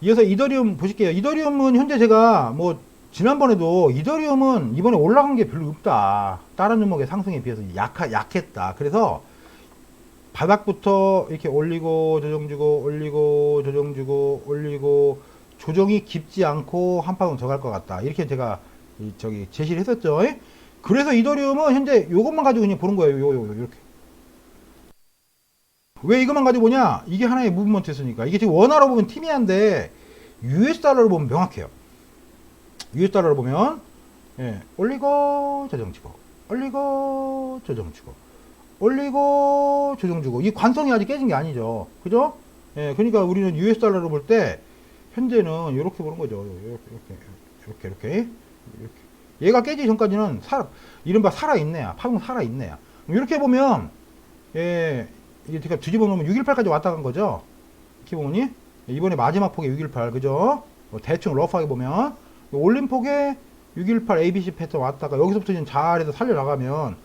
이어서 이더리움 보실게요. 이더리움은 현재 제가 뭐 지난번에도 이더리움은 이번에 올라간 게 별로 없다. 다른 종목의 상승에 비해서 약하, 약했다. 그래서 바닥부터 이렇게 올리고 조정주고 올리고 조정주고 올리고 조정이 깊지 않고 한 파동 더갈 것 같다. 이렇게 제가 이 저기 제시를 했었죠. 그래서 이더리움은 현재 요것만 가지고 그냥 보는 거예요. 요, 요, 요, 이렇게. 왜 이것만 가지고 보냐? 이게 하나의 무브먼트였으니까. 이게 지금 원화로 보면 티미한데 US 달러로 보면 명확해요. US 달러로 보면 예, 올리고 조정치고 올리고 조정치고 올리고 조정주고 이 관성이 아직 깨진 게 아니죠. 그죠? 예, 그러니까 우리는 US 달러로 볼 때 현재는 이렇게 보는 거죠. 이렇게 이렇게 이렇게 이렇게 이렇게 얘가 깨지기 전까지는 살 이른바 살아 있네야. 파동 살아 있네야. 이렇게 보면 예, 이게 제가 뒤집어 놓으면 618까지 왔다 간 거죠. 이렇게 이번에 마지막 폭에 618 그죠? 뭐 대충 러프하게 보면 올린 폭에 618 ABC 패턴 왔다가 여기서부터 이제 잘해서 살려 나가면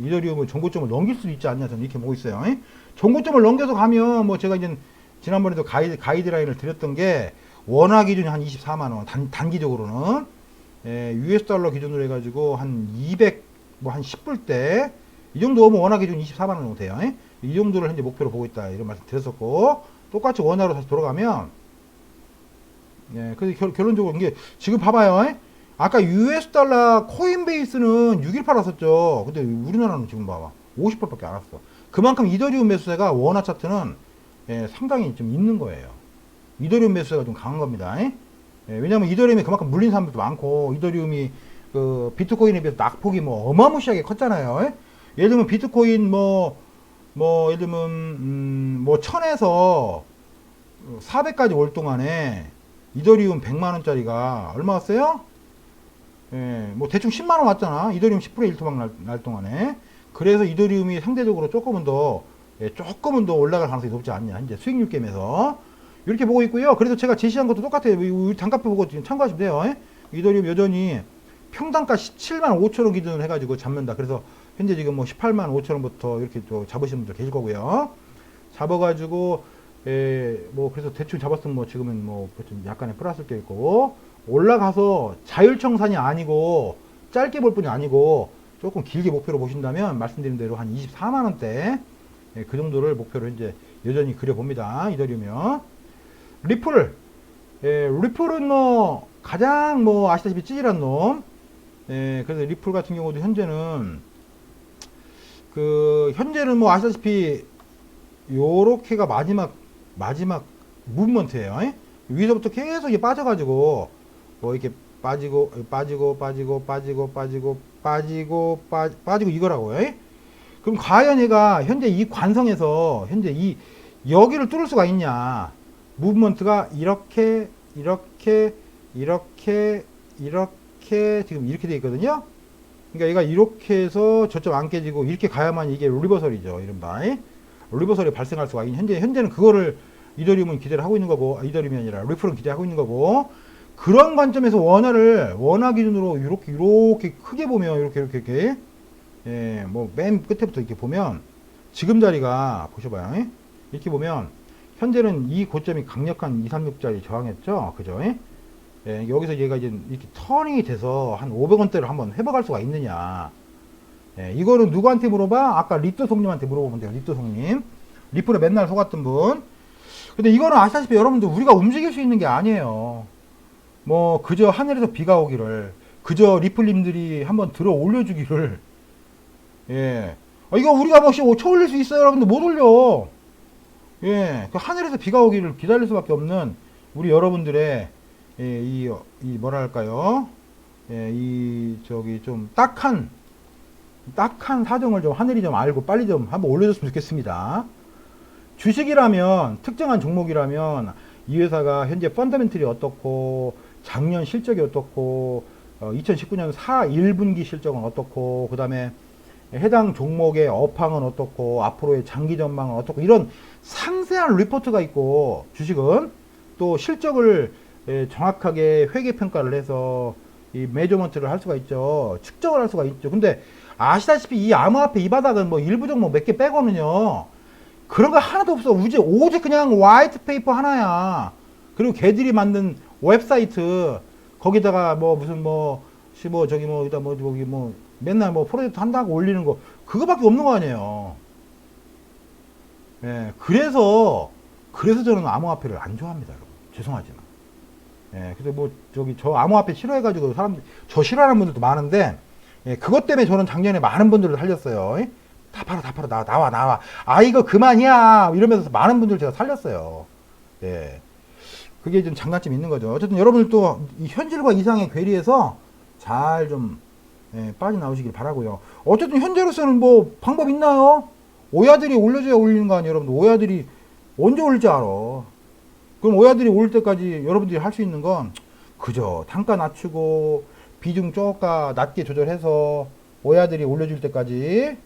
이더리움은 정고점을 넘길 수도 있지 않냐 저는 이렇게 보고 있어요. 예? 정고점을 넘겨서 가면 뭐 제가 이제 지난번에도 가이드, 가이드라인을 드렸던 게 원화 기준이 한 24만 원 단, 단기적으로는 예, US 달러 기준으로 해가지고 한 200, 뭐 한 10불 때, 이 정도 오면 원화 기준 24만 원 정도 돼요. 예? 이 정도를 현재 목표로 보고 있다. 이런 말씀 드렸었고, 똑같이 원화로 다시 돌아가면, 예, 그래서 결, 결론적으로 이게, 지금 봐봐요. 예? 아까 US 달러 코인베이스는 618 왔었죠. 근데 우리나라는 지금 봐봐. 50%밖에 안 왔어. 그만큼 이더리움 매수세가 원화 차트는 예, 상당히 좀 있는 거예요. 이더리움 매수세가 좀 강한 겁니다. 예? 예, 왜냐면 이더리움이 그만큼 물린 사람들도 많고 이더리움이 그 비트코인에 비해서 낙폭이 뭐 어마무시하게 컸잖아요. 예? 예를 들면 비트코인 뭐, 뭐, 예를 들면, 음, 뭐, 천에서 400까지 올 동안에 이더리움 100만 원짜리가 얼마 왔어요? 예, 뭐, 대충 10만 원 왔잖아. 이더리움 10분의 1 토막 날, 날 동안에. 그래서 이더리움이 상대적으로 조금은 더, 예, 조금은 더 올라갈 가능성이 높지 않냐. 이제 수익률 게임에서. 이렇게 보고 있고요. 그래서 제가 제시한 것도 똑같아요. 우리 단가표 보고 지금 참고하시면 돼요. 예? 이더리움 여전히 평단가 17만 5천 원 기준으로 해가지고 잡는다. 그래서 현재 지금 뭐 18만 5천 원부터 이렇게 또 잡으시는 분들 계실 거고요. 잡아가지고 에, 뭐 그래서 대충 잡았으면 뭐 지금은 뭐 좀 약간의 플러스일 게 있고 올라가서 자율청산이 아니고 짧게 볼 뿐이 아니고 조금 길게 목표로 보신다면 말씀드린 대로 한 24만 원대 예, 그 정도를 목표로 이제 여전히 그려봅니다. 이더리움이요. 리플 예, 리플은 뭐 가장 뭐 아시다시피 찌질한 놈 예, 그래서 리플 같은 경우도 현재는 그 현재는 뭐 아시다시피 요렇게가 마지막 마지막 무브먼트예요. 예? 위에서부터 계속 이게 빠져가지고 뭐 이렇게 빠지고 빠지고 빠지고 빠지고 빠지고 빠지고 빠, 빠지고 이거라고요. 예? 그럼 과연 얘가 현재 이 관성에서 현재 이 여기를 뚫을 수가 있냐? 무브먼트가 이렇게 이렇게 이렇게 이렇게 지금 이렇게 돼 있거든요. 그러니까 얘가 이렇게 해서 저점 안 깨지고 이렇게 가야만 이게 리버설이죠. 이른바 예? 리버설이 발생할 수가 있는 현재 현재는 그거를 이더리움은 기대를 하고 있는 거고 아, 이더리움이 아니라 리플은 기대하고 있는 거고 그런 관점에서 원화를 원화 기준으로 이렇게 이렇게 크게 보면 이렇게 이렇게 이렇게 예, 뭐 맨 끝에부터 이렇게 보면 지금 자리가 보셔봐요. 예? 이렇게 보면 현재는 이 고점이 강력한 2, 3, 6짜리 저항했죠. 그죠? 예? 예, 여기서 얘가 이제 이렇게 터닝이 돼서 한 500원대를 한번 회복할 수가 있느냐. 예, 이거는 누구한테 물어봐? 아까 리또 송님한테 물어보면 돼요. 리또 송님. 리플에 맨날 속았던 분. 근데 이거는 아시다시피 여러분들 우리가 움직일 수 있는 게 아니에요. 뭐, 그저 하늘에서 비가 오기를, 그저 리플님들이 한번 들어 올려주기를, 예. 아, 이거 우리가 뭐, 씨, 쳐 올릴 수 있어요, 여러분들? 못 올려. 예. 그 하늘에서 비가 오기를 기다릴 수밖에 없는 우리 여러분들의, 예, 이, 이, 뭐랄까요. 예, 이, 저기, 좀, 딱한, 딱한 사정을 좀 하늘이 좀 알고 빨리 좀 한번 올려줬으면 좋겠습니다. 주식이라면 특정한 종목이라면 이 회사가 현재 펀더멘틀이 어떻고 작년 실적이 어떻고 어, 2019년 4 1분기 실적은 어떻고 그 다음에 해당 종목의 업황은 어떻고 앞으로의 장기 전망은 어떻고 이런 상세한 리포트가 있고 주식은 또 실적을 예, 정확하게 회계 평가를 해서 이 매저먼트를 할 수가 있죠 측정을 할 수가 있죠 근데 아시다시피 이 암호화폐 이 바닥은 뭐 일부 종목 몇 개 빼고는요 그런 거 하나도 없어. 오직, 오직 그냥 화이트 페이퍼 하나야. 그리고 걔들이 만든 웹사이트 거기다가 뭐 무슨 뭐, 시뭐 저기 뭐 여기다 뭐 저기 뭐 맨날 뭐 프로젝트 한다고 올리는 거 그거밖에 없는 거 아니에요. 예, 그래서 그래서 저는 암호화폐를 안 좋아합니다, 여러분. 죄송하지만. 예, 그래서 뭐 저기 저 암호화폐 싫어해가지고 사람들 저 싫어하는 분들도 많은데 예, 그것 때문에 저는 작년에 많은 분들을 살렸어요. 예? 다 팔아, 다 팔아, 나와, 나와, 나와. 아, 이거 그만이야. 이러면서 많은 분들 제가 살렸어요. 예. 그게 좀 장단점이 있는 거죠. 어쨌든 여러분들 또이 현실과 이상의 괴리에서 잘좀 예, 빠져나오시길 바라고요. 어쨌든 현재로서는 뭐 방법 있나요? 오야들이 올려줘야 올리는 거 아니에요, 여러분들. 오야들이 언제 올지 알아. 그럼 오야들이 올 때까지 여러분들이 할 수 있는 건 그저 단가 낮추고 비중 쪼까 낮게 조절해서 오야들이 올려줄 때까지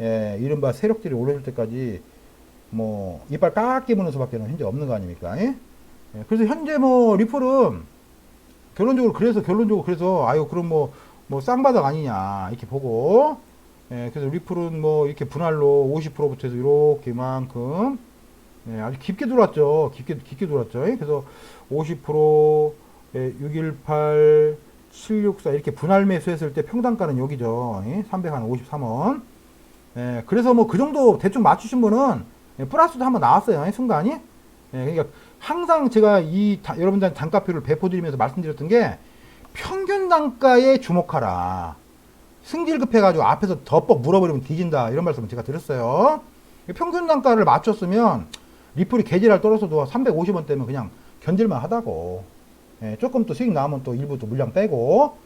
예, 이른바 세력들이 올려줄 때까지 뭐 이빨 깎게 무는 수밖에는 현재 없는 거 아닙니까? 예? 예, 그래서 현재 뭐 리플은 결론적으로 그래서 결론적으로 그래서 아유 그럼 뭐 뭐 쌍바닥 아니냐 이렇게 보고 예, 그래서 리플은 뭐 이렇게 분할로 50%부터 해서 이렇게만큼 예, 아주 깊게 들어왔죠 깊게 깊게 들어왔죠 예, 그래서 50% 예, 618 764 이렇게 분할 매수했을 때 평단가는 여기죠 예, 353원 예, 그래서 뭐 그 정도 대충 맞추신 분은 예, 플러스도 한번 나왔어요 예, 순간이 예, 그러니까 항상 제가 이 다- 여러분들한테 단가표를 배포드리면서 말씀드렸던 게 평균 단가에 주목하라. 승질 급해가지고 앞에서 덮벅 물어버리면 뒤진다. 이런 말씀을 제가 드렸어요. 평균 단가를 맞췄으면 리플이 계절할 떨어져도 350원 대면 그냥 견딜만 하다고. 예, 조금 또 수익 나오면 또 일부 또 물량 빼고.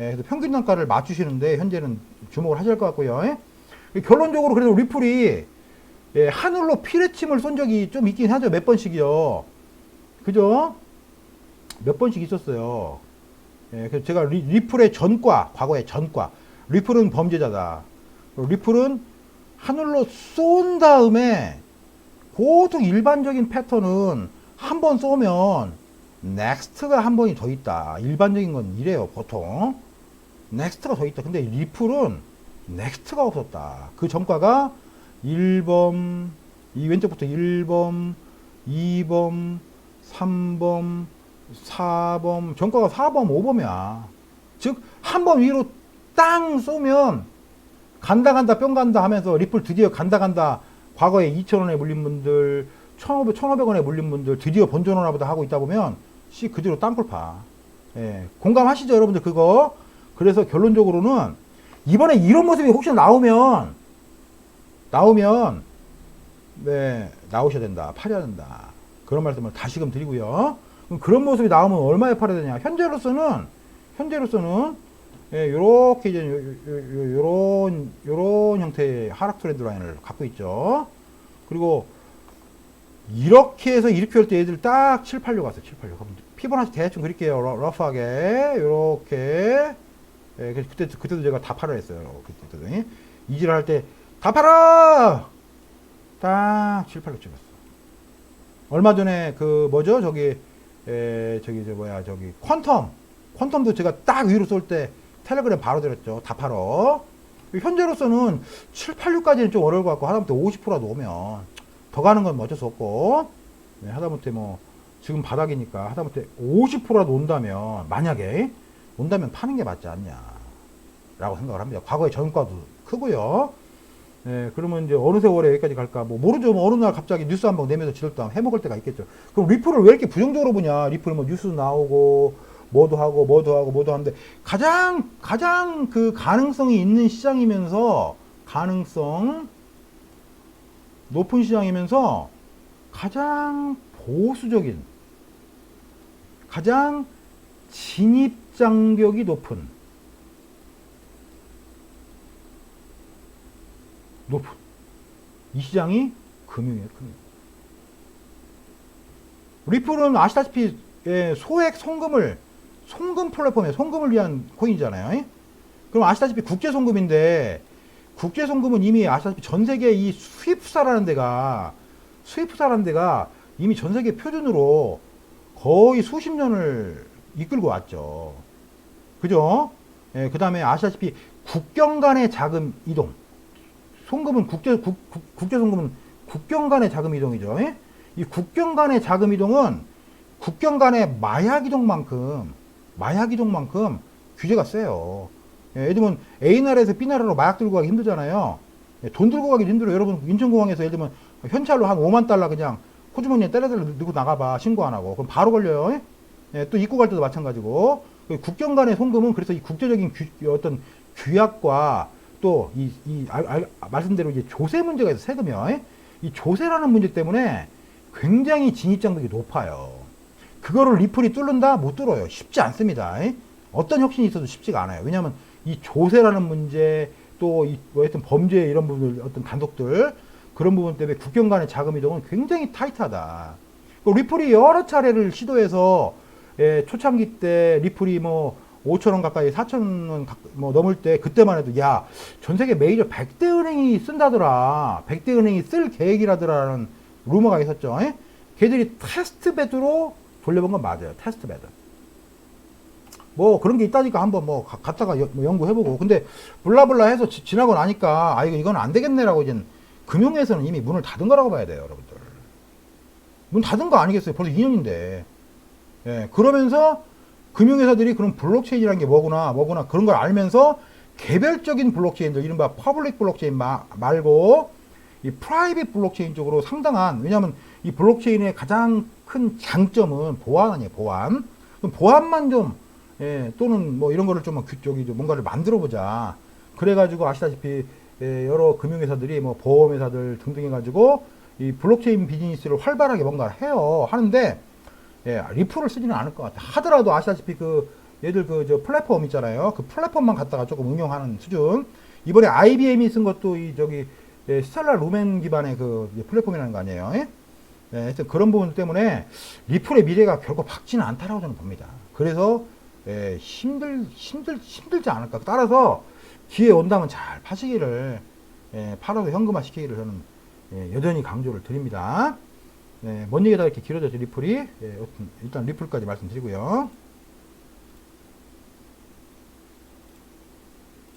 예, 그래서 평균 단가를 맞추시는데 현재는 주목을 하실 것 같고요. 예. 결론적으로 그래도 리플이 예, 하늘로 피레침을 쏜 적이 좀 있긴 하죠. 몇 번씩이요. 그죠? 몇 번씩 있었어요. 예, 그래서 제가 리, 리플의 전과, 과거의 전과. 리플은 범죄자다. 리플은 하늘로 쏜 다음에 보통 일반적인 패턴은 한 번 쏘면 넥스트가 한 번이 더 있다. 일반적인 건 이래요, 보통. 넥스트가 더 있다. 근데 리플은 넥스트가 없었다. 그 전과가 1범, 이 왼쪽부터 1범, 2범, 3범, 4범, 전과가 4범, 5범이야. 즉, 한번 위로 땅 쏘면 간다 간다 뿅 간다 하면서 리플 드디어 간다 간다 과거에 2,000원에 물린 분들 1,500, 1,500원에 물린 분들 드디어 본전오나 보다 하고 있다 보면 씨 그대로 땅굴 파. 예, 공감하시죠 여러분들 그거? 그래서 결론적으로는 이번에 이런 모습이 혹시 나오면 나오면 네 나오셔야 된다 팔아야 된다 그런 말씀을 다시금 드리고요 그런 모습이 나오면 얼마에 팔아야 되냐 현재로서는 현재로서는 예, 요렇게 이제 요, 요, 요, 요런 요런 형태의 하락 트렌드 라인을 갖고 있죠. 그리고 이렇게 해서 이렇게 할때 얘들 딱 7, 8로 갔어요. 7, 8로 그럼 피보나치 대충 그릴게요. 러, 러프하게. 요렇게. 예, 그- 그때 그때도 제가 다 팔아 했어요. 그때도 예? 이질 할때 다 팔아! 딱 7, 8로 찍었어 얼마 전에 그 뭐죠? 저기 에, 저기 저 뭐야? 저기 퀀텀. 퀀텀도 제가 딱 위로 쏠 때 텔레그램 바로 드렸죠 다 팔어 현재로서는 7, 8, 6까지는 좀 어려울 것 같고 하다못해 50%라도 오면 더 가는 건뭐 어쩔 수 없고 네, 하다못해 뭐 지금 바닥이니까 하다못해 50%라도 온다면 만약에 온다면 파는 게 맞지 않냐 라고 생각을 합니다 과거의 전과도 크고요 네, 그러면 이제 어느 세월에 여기까지 갈까? 뭐 모르죠. 뭐 어느 날 갑자기 뉴스 한방 내면서 지들도 해먹을 때가 있겠죠. 그럼 리플을 왜 이렇게 부정적으로 보냐? 리플 뭐 뉴스 나오고 뭐도 하고 뭐도 하고 뭐도 하는데 가장 가장 그 가능성이 있는 시장이면서 가능성 높은 시장이면서 가장 보수적인 가장 진입 장벽이 높은 높은 이 시장이 금융이에요, 금융. 리플은 아시다시피 예, 소액 송금을 송금 플랫폼에 송금을 위한 코인이잖아요. 그럼 아시다시피 국제 송금인데 국제 송금은 이미 아시다시피 전 세계 이 스위프사라는 데가 스위프사라는 데가 이미 전 세계 표준으로 거의 수십 년을 이끌고 왔죠. 그죠? 예, 그 다음에 아시다시피 국경 간의 자금 이동. 송금은 국제 국, 국, 국제 송금은 국경 간의 자금 이동이죠. 예? 이 국경 간의 자금 이동은 국경 간의 마약 이동만큼 마약 이동만큼 규제가 세요. 예, 예를 들면 A 나라에서 B 나라로 마약 들고 가기 힘들잖아요. 예, 돈 들고 가기 힘들어요. 여러분 인천공항에서 예를 들면 현찰로 한 5만 달러 그냥 호주머니에 때려달라 넣고 나가봐 신고 안 하고 그럼 바로 걸려요. 예, 또 입국 갈 때도 마찬가지고 그 국경 간의 송금은 그래서 이 국제적인 규, 어떤 규약과 또이 이 말씀대로 이제 조세 문제가 있어 세금이요. 예? 이 조세라는 문제 때문에 굉장히 진입장벽이 높아요. 그거를 리플이 뚫는다? 못 뚫어요. 쉽지 않습니다. 예? 어떤 혁신이 있어도 쉽지가 않아요. 왜냐하면 이 조세라는 문제 또이 뭐 하여튼 범죄 이런 부분들 어떤 단속들 그런 부분 때문에 국경 간의 자금 이동은 굉장히 타이트하다. 그 리플이 여러 차례를 시도해서 예, 초창기 때 리플이 뭐 5천 원 가까이 4천 원 뭐 넘을 때 그때만 해도 야 전 세계 메이저 100대 은행이 쓴다더라 100대 은행이 쓸 계획이라더라는 루머가 있었죠. 예? 걔들이 테스트 베드로 돌려본 건 맞아요. 테스트 베드. 뭐 그런 게 있다니까 한번 뭐 가- 갔다가 여- 뭐 연구해보고 근데 블라블라 해서 지, 지나고 나니까 아 이거 이건 안 되겠네라고 이제 금융에서는 이미 문을 닫은 거라고 봐야 돼요 여러분들 문 닫은 거 아니겠어요 벌써 2년인데 예 그러면서 금융회사들이 그런 블록체인이라는 게 뭐구나 뭐구나 그런 걸 알면서 개별적인 블록체인들 이른바 퍼블릭 블록체인 마- 말고 이 프라이빗 블록체인 쪽으로 상당한 왜냐하면 이 블록체인의 가장 큰 장점은 보안 아니에요 보안 그럼 보안만 좀 예, 또는 뭐 이런 거를 좀 규- 저기 좀 뭔가를 만들어 보자. 그래가지고 아시다시피 예, 여러 금융회사들이 뭐 보험회사들 등등 해가지고 이 블록체인 비즈니스를 활발하게 뭔가를 해요. 하는데 예, 리플을 쓰지는 않을 것 같아. 하더라도 아시다시피 그 얘들 그 저 플랫폼 있잖아요. 그 플랫폼만 갖다가 조금 응용하는 수준. 이번에 IBM이 쓴 것도 이 저기 예, 스텔라 루멘 기반의 그 플랫폼이라는 거 아니에요. 예? 예, 하여튼 그런 부분 때문에 리플의 미래가 결코 밝지는 않다라고 저는 봅니다. 그래서 예, 힘들 힘들 힘들지 않을까. 따라서 기회 온다면 잘 파시기를 예, 팔아서 현금화 시키기를 저는 예, 여전히 강조를 드립니다. 네, 뭔 얘기다 이렇게 길어졌죠 리플이? 예, 일단 리플까지 말씀드리고요.